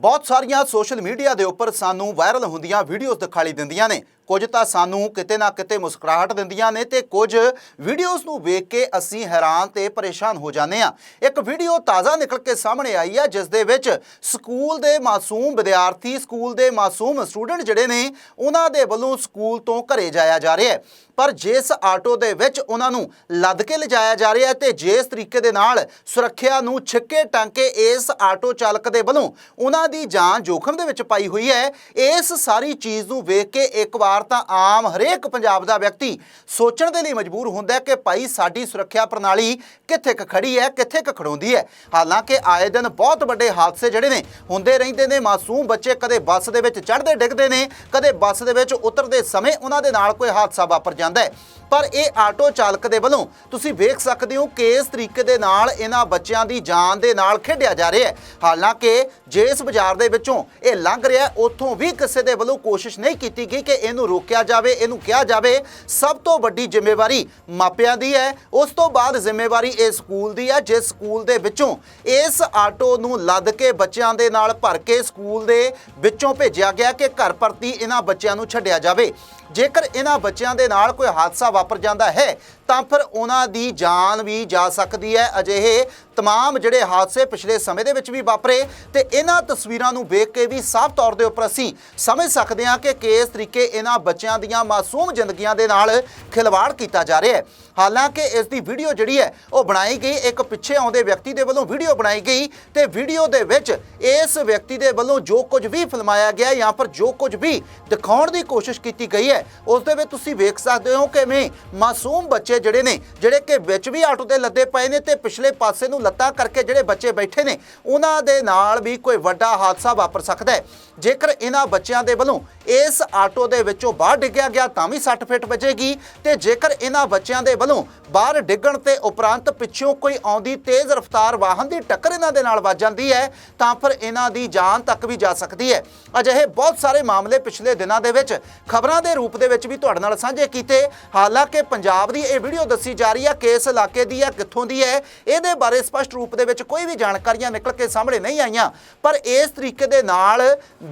ਬਹੁਤ ਸਾਰੀਆਂ social media ਦੇ ਉੱਪਰ ਸਾਨੂੰ ਵਾਇਰਲ ਹੁੰਦੀਆਂ ਵੀਡੀਓਜ਼ ਦਿਖਾਈ ਦਿੰਦੀਆਂ ਨੇ। ਕੁਝ ਤਾਂ ਸਾਨੂੰ ਕਿਤੇ ਨਾ ਕਿਤੇ ਮੁਸਕਰਾਹਟ ਦਿੰਦੀਆਂ ਨੇ ਤੇ ਕੁਝ ਵੀਡੀਓਜ਼ ਨੂੰ ਵੇਖ ਕੇ ਅਸੀਂ ਹੈਰਾਨ ਤੇ ਪਰੇਸ਼ਾਨ ਹੋ ਜਾਂਦੇ ਆ ਇੱਕ ਵੀਡੀਓ ਤਾਜ਼ਾ ਨਿਕਲ ਕੇ ਸਾਹਮਣੇ ਆਈ ਹੈ, ਜਿਸ ਦੇ ਵਿੱਚ ਸਕੂਲ ਦੇ ਮਾਸੂਮ ਵਿਦਿਆਰਥੀ, ਸਕੂਲ ਦੇ ਮਾਸੂਮ ਸਟੂਡੈਂਟ ਜਿਹੜੇ ਨੇ, ਉਹਨਾਂ ਦੇ ਵੱਲੋਂ ਸਕੂਲ ਤੋਂ ਘਰੇ ਜਾਇਆ ਜਾ ਰਿਹਾ ਹੈ। ਪਰ ਜਿਸ ਆਟੋ ਦੇ ਵਿੱਚ ਉਹਨਾਂ ਨੂੰ ਲੱਦ ਕੇ ਲਿਜਾਇਆ ਜਾ ਰਿਹਾ ਹੈ ਤੇ ਜਿਸ ਤਰੀਕੇ ਦੇ ਨਾਲ ਸੁਰੱਖਿਆ ਨੂੰ ਛਿੱਕੇ ਟਾਂਕੇ ਇਸ ਆਟੋ ਚਾਲਕ ਦੇ ਵੱਲੋਂ ਉਹਨਾਂ ਦੀ ਜਾਨ ਜੋਖਮ ਦੇ ਵਿੱਚ ਪਾਈ ਹੋਈ ਹੈ, ਇਸ ਸਾਰੀ ਚੀਜ਼ ਨੂੰ ਵੇਖ ਕੇ ਇੱਕ ਵਾਰ ਤਾਂ ਆਮ ਹਰੇਕ ਪੰਜਾਬ ਦਾ ਵਿਅਕਤੀ ਸੋਚਣ ਦੇ ਲਈ ਮਜਬੂਰ ਹੁੰਦਾ ਹੈ ਕਿ ਭਾਈ ਸਾਡੀ ਸੁਰੱਖਿਆ ਪ੍ਰਣਾਲੀ ਕਿੱਥੇ ਕੁ ਖੜੀ ਹੈ, ਕਿੱਥੇ ਕੁ ਖੜੋਂਦੀ ਹੈ। ਹਾਲਾਂਕਿ ਆਏ ਦਿਨ ਬਹੁਤ ਵੱਡੇ ਹਾਦਸੇ ਜਿਹੜੇ ਨੇ, ਹੁੰਦੇ ਰਹਿੰਦੇ ਨੇ, ਮਾਸੂਮ ਬੱਚੇ ਕਦੇ ਬੱਸ ਦੇ ਵਿੱਚ ਚੜ੍ਹਦੇ ਡਿੱਗਦੇ ਨੇ, ਕਦੇ ਬੱਸ ਦੇ ਵਿੱਚ ਉਤਰਦੇ ਸਮੇਂ ਉਹਨਾਂ ਦੇ ਨਾਲ ਕੋਈ ਹਾਦਸਾ ਵਾਪਰ ਜਾਂਦਾ ਹੈ। ਪਰ ਇਹ ਆਟੋ ਚਾਲਕ ਦੇ ਵੱਲੋਂ ਤੁਸੀਂ ਵੇਖ ਸਕਦੇ ਹੋ ਕਿ ਇਸ ਤਰੀਕੇ ਦੇ ਨਾਲ ਇਹਨਾਂ ਬੱਚਿਆਂ ਦੀ ਜਾਨ ਦੇ ਨਾਲ ਖੇਡਿਆ ਜਾ ਰਿਹਾ ਹੈ। ਹਾਲਾਂਕਿ ਜਿਸ ਬਾਜ਼ਾਰ ਦੇ ਵਿੱਚੋਂ ਇਹ ਲੰਘ ਰਿਹਾ ਉੱਥੋਂ ਵੀ ਕਿਸੇ ਦੇ ਵੱਲੋਂ ਕੋਸ਼ਿਸ਼ ਨਹੀਂ ਕੀਤੀ ਗਈ ਕਿ ਇਹਨੂੰ ਰੋਕਿਆ ਜਾਵੇ ਇਹਨੂੰ ਕਿਹਾ ਜਾਵੇ ਸਭ ਤੋਂ ਵੱਡੀ ਜ਼ਿੰਮੇਵਾਰੀ ਮਾਪਿਆਂ ਦੀ ਹੈ ਉਸ ਤੋਂ ਬਾਅਦ ਜ਼ਿੰਮੇਵਾਰੀ ਇਹ ਸਕੂਲ ਦੀ ਹੈ ਜਿਸ ਸਕੂਲ ਦੇ ਵਿੱਚੋਂ ਇਸ ਆਟੋ ਨੂੰ ਲੱਦ ਕੇ ਬੱਚਿਆਂ ਦੇ ਨਾਲ ਭਰ ਕੇ ਸਕੂਲ ਦੇ ਵਿੱਚੋਂ ਭੇਜਿਆ ਗਿਆ ਕਿ ਘਰ ਪ੍ਰਤੀ ਇਹਨਾਂ ਬੱਚਿਆਂ ਨੂੰ ਛੱਡਿਆ ਜਾਵੇ ਜੇਕਰ ਇਹਨਾਂ ਬੱਚਿਆਂ ਦੇ ਨਾਲ ਕੋਈ ਹਾਦਸਾ ਵਾਪਰ ਜਾਂਦਾ ਹੈ ਤਾਂ ਫਿਰ ਉਹਨਾਂ ਦੀ ਜਾਨ ਵੀ ਜਾ ਸਕਦੀ ਹੈ ਅਜਿਹੇ तमाम ਜਿਹੜੇ ਹਾਦਸੇ ਪਿਛਲੇ ਸਮੇਂ ਦੇ ਵਿੱਚ ਵੀ ਵਾਪਰੇ ਤੇ ਇਹਨਾਂ ਤਸਵੀਰਾਂ ਨੂੰ ਵੇਖ ਕੇ ਵੀ ਸਾਫ਼ ਤੌਰ ਦੇ ਉੱਪਰ ਅਸੀਂ ਸਮਝ ਸਕਦੇ ਹਾਂ ਕਿ ਕਿਸ ਤਰੀਕੇ ਇਹਨਾਂ ਬੱਚਿਆਂ ਦੀਆਂ ਮਾਸੂਮ ਜ਼ਿੰਦਗੀਆਂ ਦੇ ਨਾਲ ਖਿਲਵਾੜ ਕੀਤਾ ਜਾ ਰਿਹਾ ਹੈ। ਹਾਲਾਂਕਿ ਇਸ ਦੀ ਵੀਡੀਓ ਜਿਹੜੀ ਹੈ, ਉਹ ਬਣਾਈ ਗਈ, ਇੱਕ ਪਿੱਛੇ ਆਉਂਦੇ ਵਿਅਕਤੀ ਦੇ ਵੱਲੋਂ ਵੀਡੀਓ ਬਣਾਈ ਗਈ ਤੇ ਵੀਡੀਓ ਦੇ ਵਿੱਚ ਇਸ ਵਿਅਕਤੀ ਦੇ ਵੱਲੋਂ ਜੋ ਕੁਝ ਵੀ ਫਿਲਮਾਇਆ ਗਿਆ, ਜਾਂ ਪਰ ਜੋ ਕੁਝ ਵੀ ਦਿਖਾਉਣ ਦੀ ਕੋਸ਼ਿਸ਼ ਕੀਤੀ ਗਈ ਹੈ, ਉਸ ਦੇ ਵਿੱਚ ਤੁਸੀਂ ਵੇਖ ਸਕਦੇ ਹੋ ਕਿ ਮੈਂ ਮਾਸੂਮ ਬੱਚੇ ਜਿਹੜੇ ਨੇ, ਜਿਹੜੇ ਕਿ ਵਿੱਚ ਵੀ ਆਟੋ ਤੇ ਲੱਦੇ ਪਏ ਨੇ ਤੇ ਪਿਛਲੇ ਪਾਸੇ ਨੂੰ ਲੱਤਾਂ ਕਰਕੇ ਜਿਹੜੇ ਬੱਚੇ ਬੈਠੇ ਨੇ, ਉਹਨਾਂ ਦੇ ਨਾਲ ਵੀ ਕੋਈ ਵੱਡਾ ਹਾਦਸਾ ਵਾਪਰ ਸਕਦਾ ਹੈ। ਜੇਕਰ ਇਹਨਾਂ ਬੱਚਿਆਂ ਦੇ ਵੱਲੋਂ ਇਸ ਆਟੋ ਦੇ ਵਿੱਚੋਂ ਬਾਹਰ ਡਿੱਗਿਆ ਗਿਆ ਤਾਂ ਵੀ 60 ਫਿੱਟ ਵੱਜੇਗੀ ਤੇ ਜੇਕਰ ਇਹਨਾਂ ਬੱਚਿਆਂ ਦੇ ਵੱਲੋਂ ਬਾਹਰ ਡਿੱਗਣ ਤੇ ਉਪਰੰਤ ਪਿੱਛੋਂ ਕੋਈ ਆਉਂਦੀ ਤੇਜ਼ ਰਫ਼ਤਾਰ ਵਾਹਨ ਦੀ ਟੱਕਰ ਇਹਨਾਂ ਦੇ ਨਾਲ ਵੱਜ ਜਾਂਦੀ ਹੈ, ਤਾਂ ਫਿਰ ਇਹਨਾਂ ਦੀ ਜਾਨ ਤੱਕ ਵੀ ਜਾ ਸਕਦੀ ਹੈ। ਅਜਿਹੇ ਬਹੁਤ ਸਾਰੇ ਮਾਮਲੇ ਪਿਛਲੇ ਦਿਨਾਂ ਦੇ ਵਿੱਚ ਖਬਰਾਂ ਦੇ ਰੂਪ ਦੇ ਵਿੱਚ ਵੀ ਤੁਹਾਡੇ ਨਾਲ ਸਾਂਝੇ ਕੀਤੇ। ਹਾਲਾਂਕਿ ਪੰਜਾਬ ਦੀ ਇਹ ਵੀਡੀਓ ਦੱਸੀ ਜਾ ਰਹੀ ਹੈ, ਕਿਸ ਇਲਾਕੇ ਦੀ ਹੈ, ਕਿੱਥੋਂ ਦੀ ਹੈ, ਇਹਦੇ ਬਾਰੇ ਸਪਸ਼ਟ ਰੂਪ ਦੇ ਵਿੱਚ ਕੋਈ ਵੀ ਜਾਣਕਾਰੀਆਂ ਨਿਕਲ ਕੇ ਸਾਹਮਣੇ ਨਹੀਂ ਆਈਆਂ। ਪਰ ਇਸ ਤਰੀਕੇ ਦੇ ਨਾਲ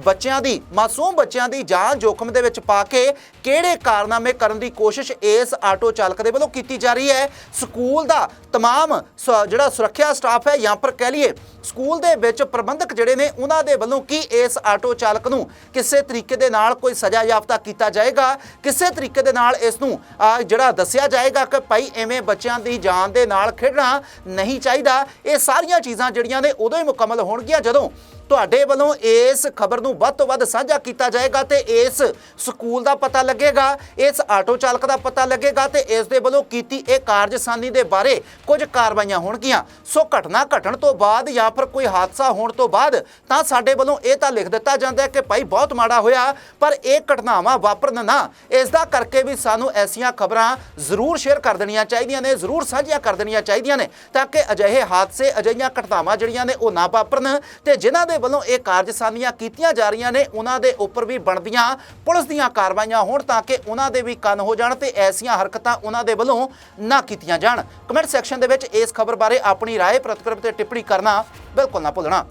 ਬੱਚਿਆਂ ਦੀ, ਮਾਸੂਮ ਬੱਚਿਆਂ ਦੀ ਜਾਨ ਜੋਖਮ ਦੇ ਵਿੱਚ ਪਾ ਕੇ ਕਿਹੜੇ ਕਾਰਨਾਮੇ ਕਰਨ ਦੀ ਕੋਸ਼ਿਸ਼ ਇਸ ਆਟੋ ਚਾਲਕ ਦੇ ਵੱਲੋਂ ਕੀਤੀ ਜਾ ਰਹੀ ਹੈ ਸਕੂਲ ਦਾ तमाम ਸ- ਜਿਹੜਾ ਸੁਰੱਖਿਆ ਸਟਾਫ ਹੈ ਜਾਂ ਪਰ ਕਹਿ ਲਈਏ ਸਕੂਲ ਦੇ ਵਿੱਚ ਪ੍ਰਬੰਧਕ ਜਿਹੜੇ ਨੇ ਉਹਨਾਂ ਦੇ ਵੱਲੋਂ ਕੀ ਇਸ ਆਟੋ ਚਾਲਕ ਨੂੰ ਕਿਸੇ ਤਰੀਕੇ ਦੇ ਨਾਲ ਕੋਈ ਸਜ਼ਾ ਯਾਫਤਾ ਕੀਤਾ ਜਾਏਗਾ ਕਿਸੇ ਤਰੀਕੇ ਦੇ ਨਾਲ ਇਸ ਨੂੰ ਆ, ਜਿਹੜਾ ਦੱਸਿਆ ਜਾਏਗਾ ਕਿ ਭਾਈ ਐਵੇਂ ਬੱਚਿਆਂ ਦੀ ਜਾਨ ਦੇ ਨਾਲ ਖੇਡਣਾ ਨਹੀਂ ਚਾਹੀਦਾ ਇਹ ਸਾਰੀਆਂ ਚੀਜ਼ਾਂ ਜਿਹੜੀਆਂ ਨੇ ਉਦੋਂ ਹੀ ਮੁਕੰਮਲ ਹੋਣਗੀਆਂ ਜਦੋਂ ਤੁਹਾਡੇ ਵੱਲੋਂ ਇਸ ਖਬਰ ਨੂੰ ਵੱਧ ਤੋਂ ਵੱਧ ਸਾਂਝਾ ਕੀਤਾ ਜਾਏਗਾ ਤੇ ਇਸ ਸਕੂਲ ਦਾ ਪਤਾ ਲੱਗੇਗਾ, ਇਸ ਆਟੋ ਚਾਲਕ ਦਾ ਪਤਾ ਲੱਗੇਗਾ ਤੇ ਇਸ ਦੇ ਵੱਲੋਂ ਕੀਤੀ ਇਹ ਕਾਰਜਸਾਨੀ ਦੇ ਬਾਰੇ ਕੁਝ ਕਾਰਵਾਈਆਂ ਹੋਣਗੀਆਂ। ਸੋ ਘਟਨਾ ਘਟਣ ਤੋਂ ਬਾਅਦ ਜਾਂ ਫਿਰ ਕੋਈ ਹਾਦਸਾ ਹੋਣ ਤੋਂ ਬਾਅਦ ਤਾਂ ਸਾਡੇ ਵੱਲੋਂ ਇਹ ਤਾਂ ਲਿਖ ਦਿੱਤਾ ਜਾਂਦਾ ਹੈ ਕਿ ਭਾਈ ਬਹੁਤ ਮਾੜਾ ਹੋਇਆ, ਪਰ ਇਹ ਘਟਨਾਵਾਂ ਵਾਪਰਨ ਨਾ। ਇਸ ਦਾ ਕਰਕੇ ਵੀ ਸਾਨੂੰ ਐਸੀਆਂ ਖਬਰਾਂ ਜ਼ਰੂਰ ਸ਼ੇਅਰ ਕਰ ਦੇਣੀਆਂ ਚਾਹੀਦੀਆਂ ਨੇ, ਜ਼ਰੂਰ ਸਾਂਝੀਆਂ ਕਰ ਦੇਣੀਆਂ ਚਾਹੀਦੀਆਂ ਨੇ ਤਾਂ ਕਿ ਅਜਿਹੇ ਹਾਦਸੇ, ਅਜਿਹੀਆਂ ਘਟਨਾਵਾਂ ਜਿਹੜੀਆਂ ਨੇ ਉਹ ਨਾ ਵਾਪਰਨ ਤੇ ਜਿਨ੍ਹਾਂ ਦੇ ਵੱਲੋਂ ਇਹ ਕਾਰਜਸਾਨੀਆਂ ਕੀਤੀਆਂ ਜਾ ਰਹੀਆਂ ਨੇ ਉਹਨਾਂ ਦੇ ਉੱਪਰ ਵੀ ਬਣਦੀਆਂ ਪੁਲਿਸ ਦੀਆਂ ਕਾਰਵਾਈਆਂ ਹੋਣ ਤਾਂ ਕਿ ਉਹਨਾਂ ਦੇ ਵੀ ਕੰਨ ਹੋ ਜਾਣ ਤੇ ਐਸੀਆਂ ਹਰਕਤਾਂ ਉਹਨਾਂ ਦੇ ਵੱਲੋਂ ਨਾ ਕੀਤੀਆਂ ਜਾਣ ਕਮੈਂਟ ਸੈਕਸ਼ਨ ਦੇ ਵਿੱਚ ਇਸ ਖਬਰ ਬਾਰੇ ਆਪਣੀ رائے ਪ੍ਰਤੀਕਿਰਵਾ ਤੇ ਟਿੱਪਣੀ ਕਰਨਾ ਬਿਲਕੁਲ ਨਾ ਭੁੱਲਣਾ